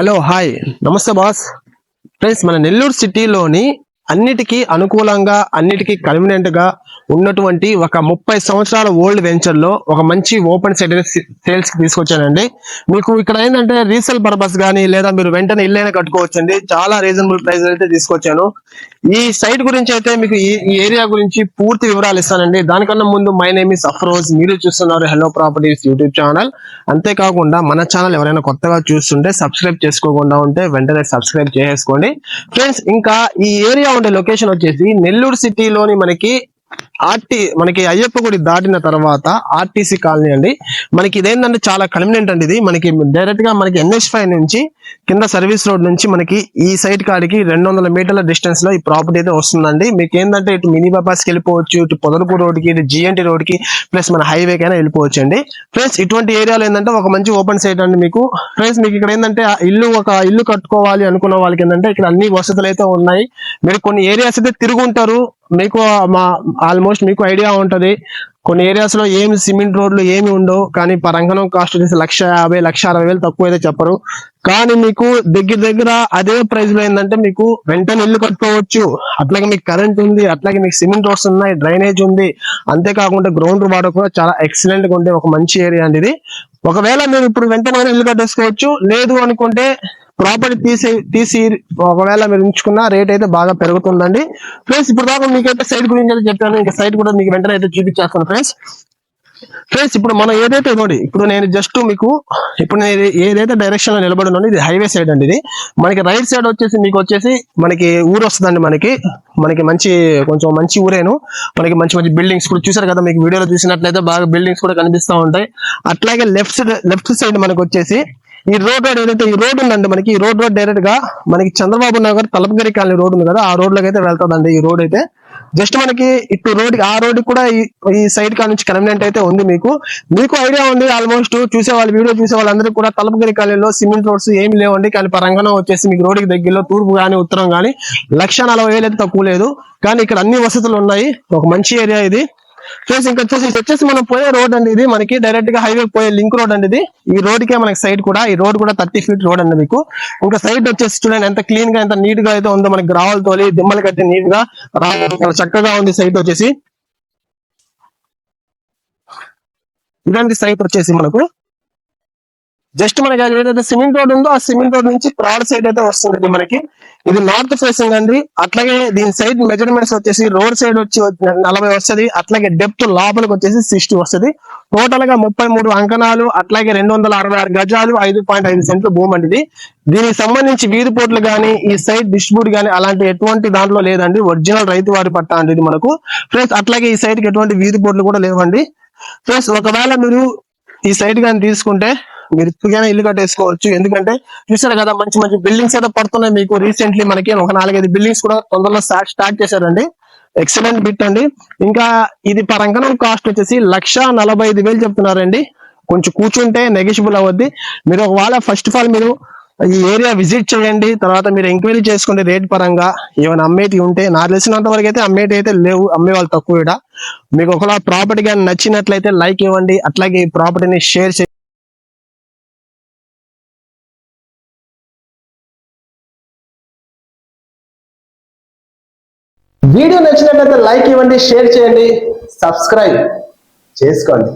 Hello hi. నమస్తే boss. Friends మన నెల్లూరు సిటీలోని అన్నిటికీ అనుకూలంగా అన్నిటికీ కన్వీనియంట్గా ఉన్నటువంటి ఒక ముప్పై సంవత్సరాల ఓల్డ్ వెంచర్లో ఒక మంచి ఓపెన్ సెట్ సేల్స్కి తీసుకొచ్చానండి. మీకు ఇక్కడ ఏంటంటే రీసేల్ పర్పస్ కానీ లేదా మీరు వెంటనే ఇల్లైనా కట్టుకోవచ్చండి. చాలా రీజనబుల్ ప్రైస్ అయితే తీసుకొచ్చాను. ఈ సైట్ గురించి అయితే మీకు ఈ ఈ ఏరియా గురించి పూర్తి వివరాలు ఇస్తానండి. దానికన్నా ముందు మై నేమ్ ఇస్ అఫ్రోజ్. మీరు చూస్తున్నారు హెలో ప్రాపర్టీస్ యూట్యూబ్ ఛానల్. అంతేకాకుండా మన ఛానల్ ఎవరైనా కొత్తగా చూస్తుంటే సబ్స్క్రైబ్ చేసుకోకుండా ఉంటే వెంటనే సబ్స్క్రైబ్ చేసుకోండి ఫ్రెండ్స్ ఇంకా ఈ ఏరియా ఉండే లొకేషన్ వచ్చేసి నెల్లూరు సిటీలోని మనకి ఆర్టీ మనకి అయ్యప్ప గుడి దాటిన తర్వాత ఆర్టీసీ కాలనీ అండి. మనకి ఇదేంటంటే చాలా కన్వీనియంట్ అండి ఇది. మనకి డైరెక్ట్గా మనకి ఎన్హెచ్ ఫైవ్ నుంచి కింద సర్వీస్ రోడ్ నుంచి మనకి ఈ సైడ్ కాడికి రెండు వందల మీటర్ల డిస్టెన్స్లో ఈ ప్రాపర్టీ అయితే వస్తుందండి. మీకు ఏంటంటే ఇటు మినీ బైపాస్కి వెళ్ళిపోవచ్చు ఇటు పొదలపూర్ రోడ్కి ఇటు జిఎన్టీ రోడ్కి ప్లస్ మన హైవే కైనా వెళ్ళిపోవచ్చు అండి ఫ్రెండ్స్ ఇటువంటి ఏరియాలో ఏంటంటే ఒక మంచి ఓపెన్ సైట్ అండి మీకు. ఫ్రెండ్స్ మీకు ఇక్కడ ఏంటంటే ఇల్లు ఒక ఇల్లు కట్టుకోవాలి అనుకున్న వాళ్ళకి ఏంటంటే ఇక్కడ అన్ని వసతులు అయితే ఉన్నాయి. మీరు కొన్ని ఏరియాస్ అయితే తిరుగుంటారు. మీకు మా ఆల్మోస్ట్ మీకు ఐడియా ఉంటుంది. కొన్ని ఏరియాస్లో ఏమి సిమెంట్ రోడ్లు ఏమి ఉండవు కానీ పరంగణం కాస్ట్ వచ్చేసి లక్ష యాభై లక్ష అరవై వేలు తక్కువ అయితే చెప్పరు. కానీ మీకు దగ్గర దగ్గర అదే ప్రైస్లో ఏంటంటే మీకు వెంటనే ఇల్లు కట్టుకోవచ్చు. అట్లాగే మీకు కరెంట్ ఉంది అట్లాగే మీకు సిమెంట్ రోడ్స్ ఉన్నాయి డ్రైనేజ్ ఉంది. అంతేకాకుండా గ్రౌండ్ వాటర్ కూడా చాలా ఎక్సలెంట్గా ఉండే ఒక మంచి ఏరియా అండి ఇది. ఒకవేళ మీరు ఇప్పుడు వెంటనే ఇల్లు కట్టేసుకోవచ్చు. లేదు అనుకుంటే ప్రాపర్టీ తీసి తీసి ఒకవేళ మీరు ఉంచుకున్న రేట్ అయితే బాగా పెరుగుతుందండి. ఫ్రెండ్స్ ఇప్పుడు దాకా మీకైతే సైట్ గురించి అయితే చెప్పాను. ఇంకా సైట్ కూడా మీకు వెంటనే అయితే చూపించేస్తాను ఫ్రెండ్స్ ఫ్రెండ్స్ ఇప్పుడు మనం ఏదైతే నోడి ఇప్పుడు నేను జస్ట్ మీకు ఇప్పుడు నేను ఏదైతే డైరెక్షన్లో నిలబడి ఇది హైవే సైడ్ అండి ఇది. మనకి రైట్ సైడ్ వచ్చేసి మీకు వచ్చేసి మనకి ఊరు వస్తుందండి మనకి. మనకి మంచి కొంచెం మంచి ఊరేను. మనకి మంచి మంచి బిల్డింగ్స్ కూడా చూసారు కదా మీకు వీడియోలో చూసినట్లయితే బాగా బిల్డింగ్స్ కూడా కనిపిస్తూ ఉంటాయి. అట్లాగే లెఫ్ట్ సైడ్ లెఫ్ట్ సైడ్ మనకు వచ్చేసి ఈ రోడ్ రోడ్ ఏదైతే ఈ రోడ్ ఉందండి మనకి ఈ రోడ్ రోడ్ డైరెక్ట్గా మనకి చంద్రబాబు నగర్ తలపగిరి కాలనీ రోడ్ ఉంది కదా ఆ రోడ్లోకి అయితే వెళ్తుందండి ఈ రోడ్ అయితే. జస్ట్ మనకి ఇటు రోడ్ ఆ రోడ్ కూడా ఈ- ఈ సైడ్ కా నుంచి కన్వీనియంట్ అయితే ఉంది మీకు. మీకు ఐడియా ఉంది ఆల్మోస్ట్ చూసే వాళ్ళు వీడియో చూసే వాళ్ళందరూ కూడా తలపగిరి కాలనీలో సిమెంట్ రోడ్స్ ఏమి లేవండి కానీ పరంగనం వచ్చేసి మీకు రోడ్డుకి దగ్గరలో తూర్పు కానీ ఉత్తరం కానీ లక్ష నలభై వేలు అయితే తక్కువ లేదు. కానీ ఇక్కడ అన్ని వసతులు ఉన్నాయి. ఒక మంచి ఏరియా ఇది. ఫ్రెండ్స్ ఇంకా వచ్చేసి ఇది వచ్చేసి మనం పోయే రోడ్ అండి ఇది మనకి డైరెక్ట్గా హైవే పోయే లింక్ రోడ్ అండి ఇది ఈ రోడ్ కే మనకి సైడ్ కూడా ఈ రోడ్ కూడా థర్టీ ఫీట్ రోడ్ అండి మీకు. ఇంకా సైడ్ వచ్చేసి చూడండి ఎంత క్లీన్గా ఎంత నీట్గా అయితే ఉందో మనకి గ్రావల్ తోలి దిమ్మలు కట్టి నీట్గా చక్కగా ఉంది సైట్ వచ్చేసి. ఇలాంటి సైట్ వచ్చేసి మనకు జస్ట్ మనకి ఏదైతే సిమెంట్ రోడ్ ఉందో ఆ సిమెంట్ రోడ్ నుంచి ప్రాడ్ సైడ్ అయితే వస్తుంది మనకి. ఇది నార్త్ ఫేసింగ్ అండి. అట్లాగే దీని సైడ్ మెజర్మెంట్స్ వచ్చేసి రోడ్ సైడ్ వచ్చి నలభై వస్తది. అట్లాగే డెప్త్ లోపలికి వచ్చేసి సిక్స్టీ వస్తది. టోటల్గా ముప్పై మూడు అంకణాలు అట్లాగే రెండు వందల అరవై ఆరు గజాలు ఐదు పాయింట్ ఐదు సెంట్లు భూమి అండి ఇది. దీనికి సంబంధించి వీధి పోట్లు గానీ ఈ సైడ్ డిస్ట్రిబ్యూట్ గానీ అలాంటి ఎటువంటి దాంట్లో లేదండి. ఒరిజినల్ రైతు వారి పట్టా అండి ఇది మనకు. ఫ్రెండ్స్ అట్లాగే ఈ సైడ్కి ఎటువంటి వీధి పోట్లు కూడా లేవండి. ఫ్రెండ్స్ ఒకవేళ మీరు ఈ సైడ్ కానీ తీసుకుంటే మీరు ఇప్పుడుగానే ఇల్లు కట్టేసుకోవచ్చు. ఎందుకంటే చూసారు కదా మంచి మంచి బిల్డింగ్స్ అయితే పడుతున్నాయి మీకు. రీసెంట్లీ మనకి ఒక నాలుగైదు బిల్డింగ్స్ కూడా తొందరలో స్టార్ట్ చేశారండి. ఎక్సలెంట్ బిట్ అండి. ఇంకా ఇది పరంగనం కాస్ట్ వచ్చేసి లక్ష నలభై ఐదు వేలు చెప్తున్నారండి. కొంచెం కూర్చుంటే నెగిషిబుల్ అవ్వద్ది మీరు ఒకవేళ ఫస్ట్ ఆఫ్ ఆల్ మీరు ఈ ఏరియా విజిట్ చేయండి. తర్వాత మీరు ఎంక్వైరీ చేసుకోండి రేట్ పరంగా ఏమైనా అమ్మేటి ఉంటే నాకు తెలిసినంత వరకు అయితే అమ్మేటి అయితే లేవు. అమ్మే వాళ్ళు తక్కువ మీకు ఒకవేళ ప్రాపర్టీ కానీ నచ్చినట్లయితే లైక్ ఇవ్వండి. అట్లాగే ఈ ప్రాపర్టీని షేర్ చేయండి. వీడియో నచ్చినట్లయితే లైక్ ఇవ్వండి షేర్ చేయండి సబ్స్క్రైబ్ చేసుకోండి.